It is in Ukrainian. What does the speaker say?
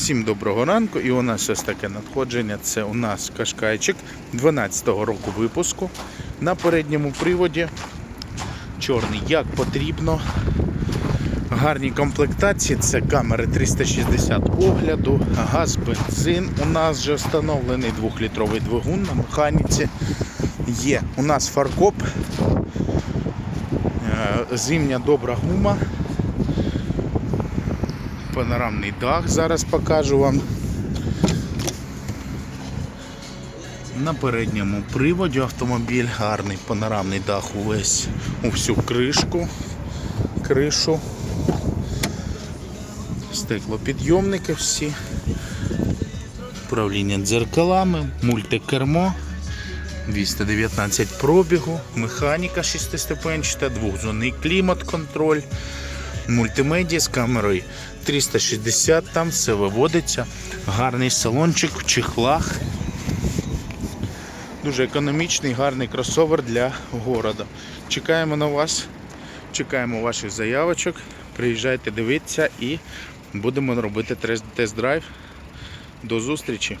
Всім доброго ранку. І у нас ось таке надходження. Це у нас кашкайчик 12-го року випуску. На передньому приводі. Чорний, як потрібно. Гарні комплектації, це камери 360 огляду, газ, бензин. У нас вже встановлений 2-літровий двигун на механіці. Є у нас фаркоп, е, зимня добра гума, панорамний дах, зараз покажу вам. На передньому приводі автомобіль, гарний панорамний дах увесь у всю кришку, кришу, стеклопідйомники всі, управління дзеркалами, мультикермо, 219 пробігу, механіка шестиступенчата, двохзонний клімат-контроль, мультимедіа з камерою 360, там все виводиться, гарний салончик в чехлах. Дуже економічний, гарний кросовер для города. Чекаємо на вас, чекаємо ваших заявочок. Приїжджайте, дивіться і будемо робити тест- тест-драйв. До зустрічі!